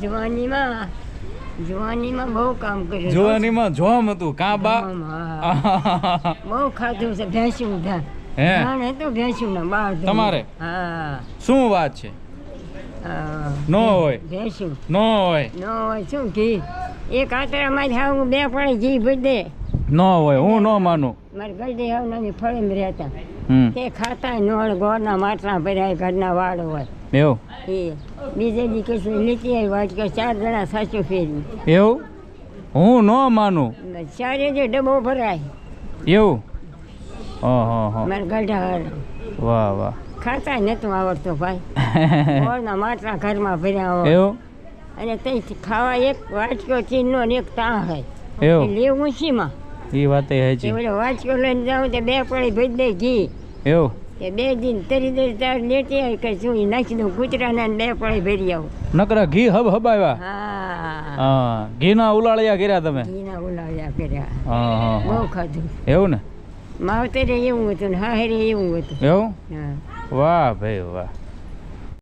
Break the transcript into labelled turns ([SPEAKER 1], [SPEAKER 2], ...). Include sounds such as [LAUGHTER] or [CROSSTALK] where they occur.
[SPEAKER 1] જવાનીમાં જવાનીમાં બહુ કામ કર્યું
[SPEAKER 2] જુવાનીમાં જોમ હતું કાં બા? [LAUGHS]
[SPEAKER 1] બહુ ખાધું છે ભેંસું ધાન
[SPEAKER 2] હે?
[SPEAKER 1] ધાન તો ભેંસું ના બાર
[SPEAKER 2] તમારે?
[SPEAKER 1] હા.
[SPEAKER 2] શું વાત છે?
[SPEAKER 1] હા.
[SPEAKER 2] નો હોય.
[SPEAKER 1] ભેંસું
[SPEAKER 2] નો હોય.
[SPEAKER 1] નો હોય શું ઘી? એક આતરામાં જ હાવ બે પડે ઘી બધે
[SPEAKER 2] નો હોય હું નો માનું.
[SPEAKER 1] મારે ગરડે આવનાની નાની ફળેમ રહેતા. તે ખાતા નોળ ગોળના માટલા ભર્યા ઘરના વાળ હોય.
[SPEAKER 2] એવું?
[SPEAKER 1] બીજે દી કશું લીટી આવી વાત કે ચાર જણા સાચું ફેરવી
[SPEAKER 2] એવું? હું નો માનું.
[SPEAKER 1] ચારે જે ડબ્બો ભરાય.
[SPEAKER 2] એવું?
[SPEAKER 1] મારે ગઢા હાર.
[SPEAKER 2] વાહ વાહ.
[SPEAKER 1] ખાતા નતું આવડતું ભાઈ. [LAUGHS] ગોળના માટલા ઘરમાં ભર્યા હોય.
[SPEAKER 2] એવું?
[SPEAKER 1] અને તે ખાવા એક વાટકો ચીનનો ને એક તા હોય. લેવું શીમાં
[SPEAKER 2] એ વાત
[SPEAKER 1] એ
[SPEAKER 2] હજી
[SPEAKER 1] ઓલો વાટકો લઈને જાઉં તે બે પડી ભરી દે ઘી.
[SPEAKER 2] એવું?
[SPEAKER 1] તે બે દિન તરી દે તાર લેતી આવી કે શું નાખી દઉં કૂતરાને બે પડી ભરી આવું.
[SPEAKER 2] નકરા ઘી હબ હબાવ્યા
[SPEAKER 1] હા.
[SPEAKER 2] હા ઘીના ઉલાળિયા કર્યા તમે?
[SPEAKER 1] ઘીના ઉલાળિયા કર્યા.
[SPEAKER 2] હા.
[SPEAKER 1] બહુ ખાધું.
[SPEAKER 2] એવું ને?
[SPEAKER 1] માવતરે એવું હતું ને હાહેરે એવું હતું.
[SPEAKER 2] એવું?
[SPEAKER 1] હા.
[SPEAKER 2] વાહ ભાઈ વાહ.